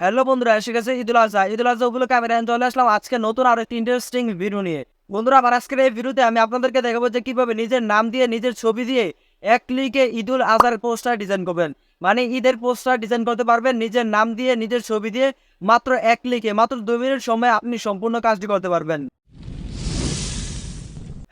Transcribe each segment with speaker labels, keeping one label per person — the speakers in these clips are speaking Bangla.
Speaker 1: হ্যালো বন্ধুরা, এসে গেছে ঈদুল আজহা। ঈদুল আজহা উপলক্ষে আমি রায়ন চলে আসলাম আজকে নতুন আরও একটি ইন্টারেস্টিং ভিডিও নিয়ে। বন্ধুরা, আমার আজকের এই ভিডিওতে আমি আপনাদেরকে দেখাবো যে কীভাবে নিজের নাম দিয়ে নিজের ছবি দিয়ে এক ক্লিকে ঈদুল আজহার পোস্টার ডিজাইন করবেন। মানে ঈদের পোস্টার ডিজাইন করতে পারবেন, নিজের নাম দিয়ে নিজের ছবি দিয়ে মাত্র এক ক্লিকে মাত্র দুই মিনিট সময় আপনি সম্পূর্ণ কাজটি করতে পারবেন।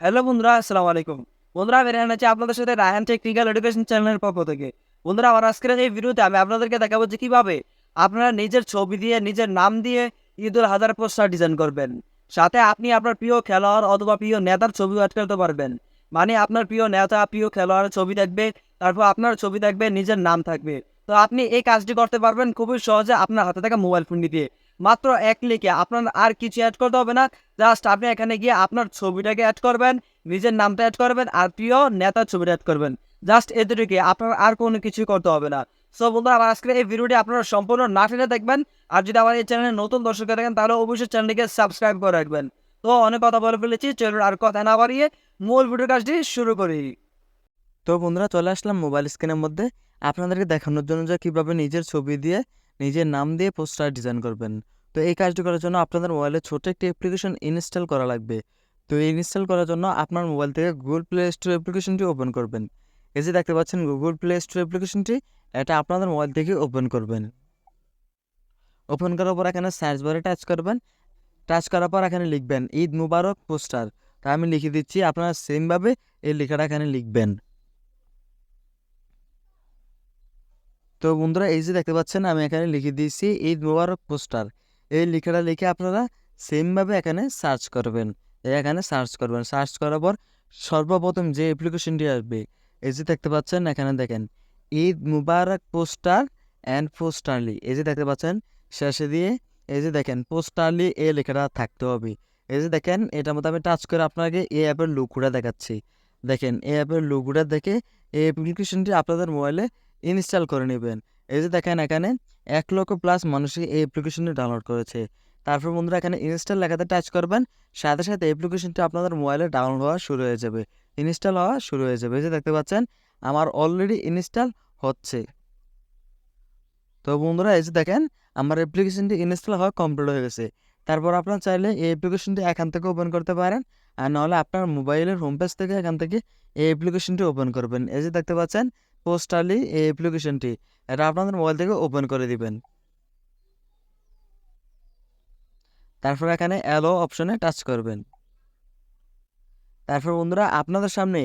Speaker 1: হ্যালো বন্ধুরা, আসসালামু আলাইকুম। বন্ধুরা, আমি রেহান আছি আপনাদের সাথে রায়হান টেকনিক্যাল এডুকেশন চ্যানেলের পক্ষ থেকে। বন্ধুরা, আমার আজকের এই ভিডিওতে আমি আপনাদেরকে দেখাবো যে কীভাবে আপনারা নিজের ছবি দিয়ে, নিজের নাম দিয়ে ঈদুল হাজার পোস্টার ডিজাইন করবেন। সাথে আপনি আপনার প্রিয় খেলোয়াড় অথবা প্রিয় নেতার ছবিও অ্যাড করতে পারবেন। মানে আপনার প্রিয় নেতা, প্রিয় খেলোয়াড়ের ছবি থাকবে তারপর আপনার ছবি থাকবে নিজের নাম থাকবে। তো আপনি এই কাজটি করতে পারবেন খুবই সহজে আপনার হাতে থাকা মোবাইল ফোনটি দিয়ে। মাত্র এক ক্লিকে আপনার আর কিছু অ্যাড করতে হবে না। জাস্ট আপনি এখানে গিয়ে আপনার ছবিটাকে অ্যাড করবেন, নিজের নামটা অ্যাড করবেন আর প্রিয় নেতার ছবিটা অ্যাড করবেন। জাস্ট এদেরকে আপনার আর কোনো কিছুই করতে হবে না। সো বন্ধুরা, আমার আজকের এই ভিডিওটি আপনারা সম্পূর্ণ না ফেলে দেখবেন। আর যদি আমার এই চ্যানেলে নতুন দর্শক থাকেন, তাহলে অবশ্যই চ্যানেলটিকে সাবস্ক্রাইব করে রাখবেন। তো, অনেক কথা বলে ফেলেছি, চলুন আর কথা না বাড়িয়ে মূল ভিডিও কাজটি শুরু করি।
Speaker 2: তো, বন্ধুরা, চলে আসলাম মোবাইল স্ক্রিনের মধ্যে। আপনাদেরকে দেখানোর জন্য যে কীভাবে নিজের ছবি দিয়ে নিজের নাম দিয়ে পোস্টার ডিজাইন করবেন। তো, এই কাজটি করার জন্য আপনাদের মোবাইলে ছোট একটি অ্যাপ্লিকেশন ইনস্টল করা লাগবে। তো, এই ইনস্টল করার জন্য আপনার মোবাইল থেকে গুগল প্লে স্টোর অ্যাপ্লিকেশনটি ওপেন করবেন। এই যে দেখতে পাচ্ছেন, গুগল প্লে স্টোর অ্যাপ্লিকেশনটি এটা আপনাদের মোবাইল থেকে ওপেন করবেন। ওপেন করার পর এখানে সার্চ বারে টাচ করবেন। টাচ করার পর এখানে লিখবেন, ঈদ মুবারক পোস্টার। তা আমি লিখে দিচ্ছি, আপনারা সেমভাবে এই লেখাটা এখানে লিখবেন। তো বন্ধুরা, এই যে দেখতে পাচ্ছেন, আমি এখানে লিখে দিয়েছি, ঈদ মুবারক পোস্টার। এই লেখাটা লিখে আপনারা সেমভাবে এখানে সার্চ করবেন। এখানে সার্চ করবেন। সার্চ করার পর সর্বপ্রথম যে অ্যাপ্লিকেশনটি আসবে, এই যে দেখতে পাচ্ছেন, এখানে দেখেন ঈদ মুবারক পোস্টার অ্যান্ড পোস্টারলি এই যে দেখতে পাচ্ছেন, শেষে দিয়ে এই যে দেখেন পোস্টারলি এ লেখাটা থাকতে হবে। এই যে দেখেন, এটার মধ্যে আমি টাচ করে আপনাকে এই অ্যাপের লুকুটা দেখাচ্ছি। দেখেন, এই অ্যাপের লুকুটা দেখে এই অ্যাপ্লিকেশনটি আপনাদের মোবাইলে ইনস্টল করে নেবেন। এই যে দেখেন, এখানে এক লক্ষ প্লাস মানুষই এই অ্যাপ্লিকেশনটি ডাউনলোড করেছে। তারপর বন্ধুরা, এখানে ইনস্টল লেখাতে টাচ করবেন, সাথে সাথে অ্যাপ্লিকেশনটি আপনাদের মোবাইলে ডাউনলোড হওয়া শুরু হয়ে যাবে। ইনস্টল হওয়া শুরু হয়ে যাবে। এই যে দেখতে পাচ্ছেন, আমার অলরেডি ইনস্টল হচ্ছে। তো বন্ধুরা, এই যে দেখেন, আমার অ্যাপ্লিকেশনটি ইনস্টল হওয়া কমপ্লিট হয়ে গেছে। তারপর আপনার চাইলে এই অ্যাপ্লিকেশনটি এখান থেকে ওপেন করতে পারেন, আর নাহলে আপনার মোবাইলের হোম পেজ থেকে এখান থেকে এই অ্যাপ্লিকেশনটি ওপেন করবেন। এই যে দেখতে পাচ্ছেন পোস্টালি এই অ্যাপ্লিকেশনটি এটা আপনাদের মোবাইল থেকে ওপেন করে দিবেন। তারপর এখানে অ্যালো অপশনে টাচ করবেন। তারপর বন্ধুরা, আপনাদের সামনে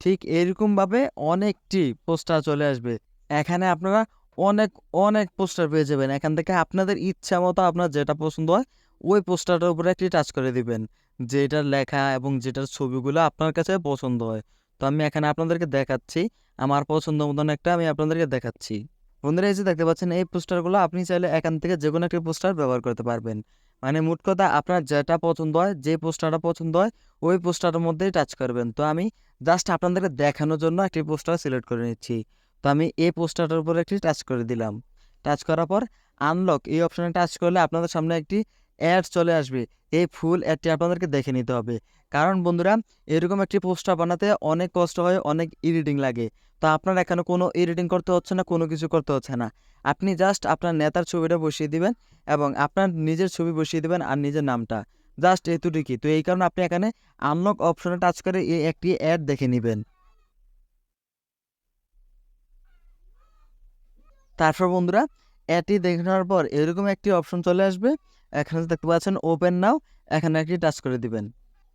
Speaker 2: ঠিক এরকমভাবে অনেকটি পোস্টার চলে আসবে। এখানে আপনারা অনেক অনেক পোস্টার পেয়ে যাবেন। এখান থেকে আপনাদের ইচ্ছা মতো আপনার যেটা পছন্দ হয়, ওই পোস্টারটার উপরে একটি টাচ করে দিবেন, যেটার লেখা এবং যেটার ছবিগুলো আপনার কাছে পছন্দ হয়। তো আমি এখানে আপনাদেরকে দেখাচ্ছি, আমার পছন্দ মতন একটা আমি আপনাদেরকে দেখাচ্ছি। বন্ধুরা, এই যে দেখতে পাচ্ছেন, এই পোস্টারগুলো আপনি চাইলে এখান থেকে যে কোনো একটি পোস্টার ব্যবহার করতে পারবেন। মানে মোট কথা আপনার যেটা পছন্দ হয়, যে পোস্টারটা পছন্দ হয়, ওই পোস্টারের মধ্যেই টাচ করবেন। তো আমি জাস্ট আপনাদেরকে দেখানোর জন্য একটি পোস্টার সিলেক্ট করে নিচ্ছি। তো আমি এই পোস্টারটার উপরে একটি টাচ করে দিলাম। টাচ করার পর আনলক এই অপশানে টাচ করলে আপনাদের সামনে একটি অ্যাড চলে আসবে। এই ফুল অ্যাডটি আপনাদেরকে দেখে নিতে হবে। কারণ বন্ধুরা, এরকম একটি পোস্টার বানাতে অনেক কষ্ট হয়, অনেক এডিটিং লাগে। তো আপনার এখানে কোনো এডিটিং করতে হচ্ছে না, কোনো কিছু করতে হচ্ছে না। আপনি জাস্ট আপনার নেতার ছবিটা বসিয়ে দিবেন এবং আপনার নিজের ছবি বসিয়ে দিবেন আর নিজের নামটা। জাস্ট এতটুকুই। তো এই কারণে আপনি এখানে আনলক অপশনে টাচ করে এই একটি অ্যাড দেখে নেবেন। তারপর বন্ধুরা অ্যাডটি দেখে নেওয়ার পর এরকম একটি অপশন চলে আসবে। এখানে দেখতে পাচ্ছেন ওপেন নাও এখানে একটি টাচ করে দিবেন।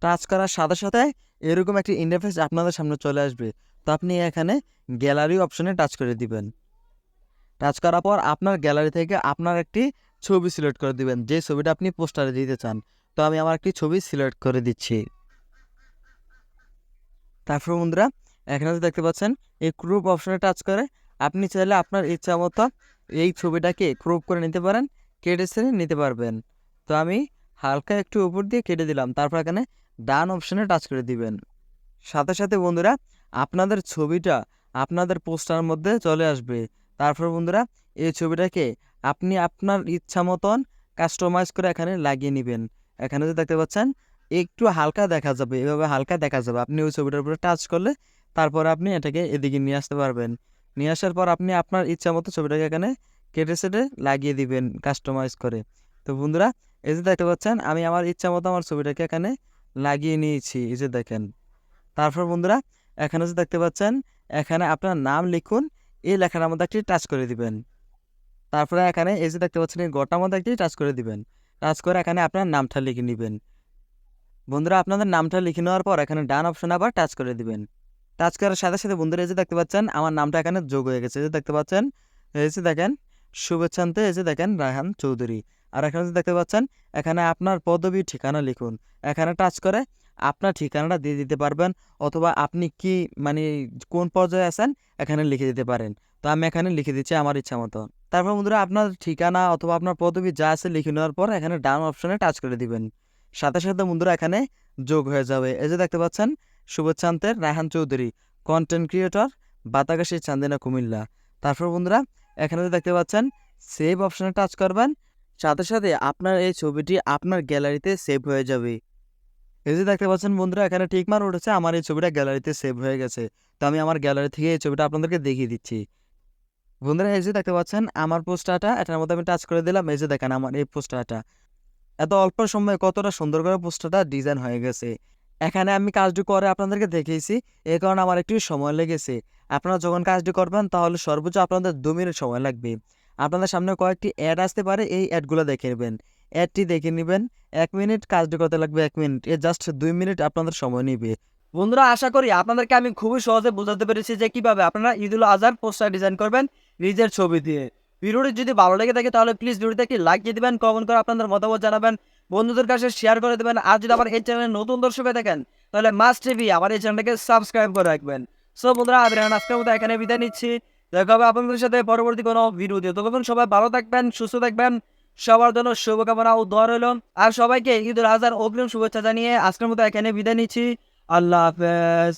Speaker 2: টাচ করার সাথে সাথে এরকম একটি ইন্টারফেস আপনাদের সামনে চলে আসবে। তো আপনি এখানে গ্যালারি অপশনে টাচ করে দিবেন। টাচ করার পর আপনার গ্যালারি থেকে আপনার একটি ছবি সিলেক্ট করে দিবেন। যে ছবিটা আপনি পোস্টারে দিতে চান। তো আমি আমার একটি ছবি সিলেক্ট করে দিচ্ছি। তারপর বন্ধুরা, এখানে দেখতে পাচ্ছেন, এই ক্রুপ অপশনে টাচ করে। আপনি চাইলে আপনার ইচ্ছা মতো এই ছবিটাকে ক্রুপ করে নিতে পারেন, কেটে ছেড়ে নিতে পারবেন। তো আমি হালকা একটু উপর দিয়ে কেটে দিলাম, তারপর এখানে ডান অপশনে টাচ করে দিবেন। সাথে সাথে বন্ধুরা, আপনাদের ছবিটা আপনাদের পোস্টার মধ্যে চলে আসবে। তারপর বন্ধুরা, এই ছবিটাকে আপনি আপনার ইচ্ছা মতন কাস্টমাইজ করে এখানে লাগিয়ে নেবেন। এখানে যে দেখতে পাচ্ছেন, একটু হালকা দেখা যাবে, এভাবে হালকা দেখা যাবে। আপনি ওই ছবিটার উপরে টাচ করলে তারপর আপনি এটাকে এদিকে নিয়ে আসতে পারবেন। নিয়ে আসার পর আপনি আপনার ইচ্ছা মতো ছবিটাকে এখানে কেটে সেটে লাগিয়ে দিবেন কাস্টমাইজ করে। তো বন্ধুরা, এই যে দেখতে পাচ্ছেন, আমি আমার ইচ্ছা মতো আমার ছবিটাকে এখানে লাগিয়ে নিয়েছি, এই যে দেখেন। তারপর বন্ধুরা, এখানে যে দেখতে পাচ্ছেন, এখানে আপনার নাম লিখুন, এই লেখার মধ্যে একটি টাচ করে দিবেন। তারপরে এখানে এই যে দেখতে পাচ্ছেন, এই গোটার মধ্যে একটি টাচ করে দিবেন। টাচ করে এখানে আপনার নামটা লিখে নেবেন। বন্ধুরা, আপনাদের নামটা লিখে নেওয়ার পর এখানে ডান অপশন আবার টাচ করে দিবেন। টাচ করার সাথে সাথে বন্ধুরা এই যে দেখতে পাচ্ছেন, আমার নামটা এখানে যোগ হয়ে গেছে। এই যে দেখতে পাচ্ছেন, এই যে দেখেন, শুভেচ্ছান্তে এই যে দেখেন, রায়হান চৌধুরী। আর এখানে যে দেখতে পাচ্ছেন, এখানে আপনার পদবী ঠিকানা লিখুন। এখানে টাচ করে আপনার ঠিকানাটা দিয়ে দিতে পারবেন, অথবা আপনি কি মানে কোন পর্যায়ে আছেন, এখানে লিখে দিতে পারেন। তো আমি এখানে লিখে দিচ্ছি আমার ইচ্ছা মতো। তারপর বন্ধুরা আপনার ঠিকানা অথবা আপনার পদবী যা আছে লিখে নেওয়ার পর এখানে ডান অপশনে টাচ করে দিবেন। সাথে সাথে বন্ধুরা এখানে যোগ হয়ে যাবে। এই যে দেখতে পাচ্ছেন শুভেচ্ছান্তের রায়হান চৌধুরী কন্টেন্ট ক্রিয়েটর বাতাকাশি চান্দিনা কুমিল্লা। তারপর বন্ধুরা, এখানে দেখতে পাচ্ছেন সেভ অপশনে টাচ করবেন, সাথে সাথে আপনার এই ছবিটি আপনার গ্যালারিতে সেভ হয়ে যাবে। এই যে দেখতে পাচ্ছেন বন্ধুরা, এখানে ঠিক মার উঠেছে, আমার এই ছবিটা গ্যালারিতে সেভ হয়ে গেছে। তো আমি আমার গ্যালারি থেকে এই ছবিটা আপনাদেরকে দেখিয়ে দিচ্ছি। বন্ধুরা, এই যে দেখতে পাচ্ছেন, আমার পোস্টারটা, এটার মধ্যে আমি টাচ করে দিলাম, এই যে দেখেন আমার এই পোস্টারটা। এত অল্প সময়ে কতটা সুন্দর করে পোস্টারটা ডিজাইন হয়ে গেছে। এখানে আমি কাজটি করে আপনাদেরকে দেখিয়েছি এই কারণে আমার একটু সময় লেগেছে। আপনারা যখন কাজটি করবেন, তাহলে সর্বোচ্চ আপনাদের দু মিনিট সময় লাগবে। আপনাদের সামনে কয়েকটি অ্যাড আসতে পারে, এই অ্যাডগুলো দেখে নেবেন। অ্যাডটি দেখে নেবেন, এক মিনিট কাজটি করতে লাগবে এক মিনিট, এ জাস্ট দুই মিনিট আপনাদের সময় নিবে।
Speaker 1: বন্ধুরা, আশা করি আপনাদেরকে আমি খুবই সহজে বোঝাতে পেরেছি যে কীভাবে আপনারা ঈদুল আজহার পোস্টার ডিজাইন করবেন নিজের ছবি দিয়ে। ভিডিওটি যদি ভালো লেগে থাকে, তাহলে প্লিজ ভিডিওতে একটি লাইক দিয়ে দিবেন কমেন্ট করে আপনাদের মতামত জানাবেন। বন্ধুদের কাছে শেয়ার করে দেবেন। আর যদি আমার এই চ্যানেলে নতুন দর্শক হয়ে থাকেন, তাহলে মাস্ট টিভি আমার এই চ্যানেলটাকে সাবস্ক্রাইব করে রাখবেন। সো বন্ধুরা, আমি আজকের মতো এখানে বিদায় নিচ্ছি। দেখা হবে আপনাদের সাথে পরবর্তী কোনো ভিডিও দিয়ে ততক্ষণ সবাই ভালো থাকবেন, সুস্থ থাকবেন। সবার জন্য শুভকামনা ও দোয়া রইল। আর সবাইকে ঈদুল আজহার অগ্রিম শুভেচ্ছা জানিয়ে আজকের মতো এখানে বিদায় নিচ্ছি। আল্লাহ হাফেজ।